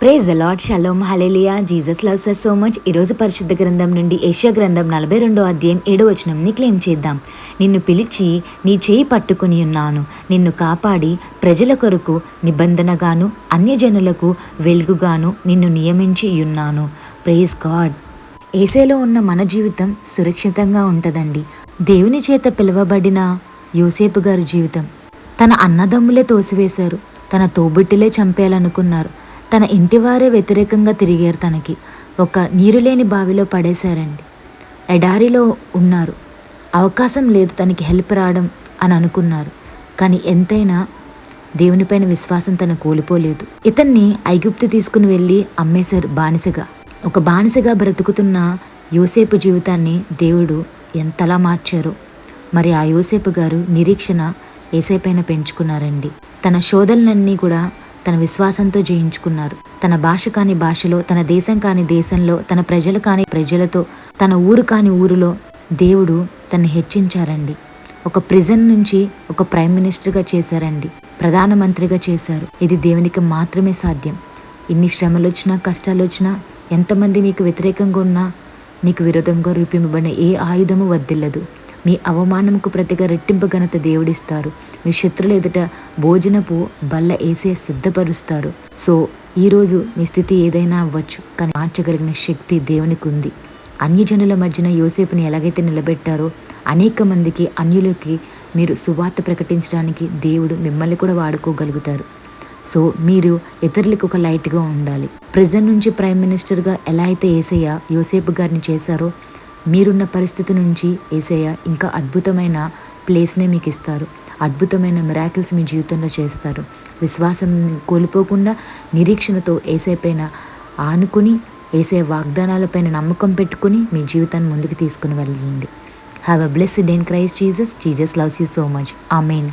Praise the Lord shalom hallelujah Jesus loves us so much ఈరోజు పరిశుద్ధ గ్రంథం నుండి ఏషియా గ్రంథం నలభై రెండో అధ్యాయం ఏడో వచనంని క్లెయిమ్ చేద్దాం. నిన్ను పిలిచి నీ చేయి పట్టుకుని ఉన్నాను. నిన్ను కాపాడి ప్రజల కొరకు నిబంధనగాను అన్యజనులకు వెలుగుగాను నిన్ను నియమించి ఉన్నాను. ప్రేజ్ గాడ్ ఏసేలో ఉన్న మన జీవితం సురక్షితంగా ఉంటుందండి. దేవుని చేత పిలువబడిన యోసేపు గారి జీవితం. తన అన్నదమ్ములే తోసివేశారు. తన తోబుట్టిలే చంపేయాలనుకున్నారు. తన ఇంటివారే వ్యతిరేకంగా తిరిగారు తనకి. ఒక నీరు లేని బావిలో పడేశారండి. ఎడారిలో ఉన్నారు. అవకాశం లేదు తనకి హెల్ప్ రావడం అని అనుకున్నారు. కానీ ఎంతైనా దేవునిపైన విశ్వాసం తన కోల్పోలేదు. ఇతన్ని ఐగుప్తు తీసుకుని వెళ్ళి అమ్మేశారు బానిసగా. ఒక బానిసగా బ్రతుకుతున్న యోసేపు జీవితాన్ని దేవుడు ఎంతలా మార్చారో. మరి ఆ యోసేపు గారు నిరీక్షణ ఏసేపైన పెంచుకున్నారండి. తన శోధనలన్నీ కూడా తన విశ్వాసంతో జయించుకున్నారు. తన భాష కాని భాషలో తన దేశం కాని దేశంలో తన ప్రజలు కాని ప్రజలతో తన ఊరు కాని ఊరిలో దేవుడు తను హెచ్చించారండి. ఒక ప్రిజన్ నుంచి ఒక ప్రైమ్ మినిస్టర్గా చేశారండి. ప్రధానమంత్రిగా చేశారు. ఇది దేవునికి మాత్రమే సాధ్యం. ఇన్ని శ్రమలు వచ్చినా కష్టాలు వచ్చినా ఎంతమంది నీకు వ్యతిరేకంగా ఉన్నా నీకు విరోధంగా రూపింపబడిన ఏ ఆయుధము వద్దిల్లదు. మీ అవమానంకు ప్రతిగా రెట్టింపు ఘనత దేవుడిస్తారు. మీ శత్రుల ఎదుట భోజనపు బల్ల వేసే సిద్ధపరుస్తారు. సో ఈరోజు మీ స్థితి ఏదైనా అవ్వచ్చు కానీ మార్చగలిగిన శక్తి దేవునికి ఉంది అన్యజనుల మధ్యన యోసేపుని ఎలాగైతే నిలబెట్టారో అనేక మందికి అన్యులకి మీరు సువార్త ప్రకటించడానికి దేవుడు మిమ్మల్ని కూడా వాడుకోగలుగుతారు. సో మీరు ఇతరులకు ఒక లైట్గా ఉండాలి. ప్రెజెంట్ నుంచి ప్రైమ్ మినిస్టర్గా ఎలా అయితే ఏసయ్య యోసేపు గారిని చేశారో మీరున్న పరిస్థితి నుంచి ఏసయ్య ఇంకా అద్భుతమైన ప్లేస్నే మీకు ఇస్తారు అద్భుతమైన మిరాకిల్స్ మీ జీవితంలో చేస్తారు. విశ్వాసం కోల్పోకుండా నిరీక్షణతో ఏసైపైన ఆనుకుని ఏసే వాగ్దానాలపైన నమ్మకం పెట్టుకుని మీ జీవితాన్ని ముందుకు తీసుకుని వెళ్ళండి. Have a blessed in Christ Jesus Jesus loves you so much ఆ మెయిన్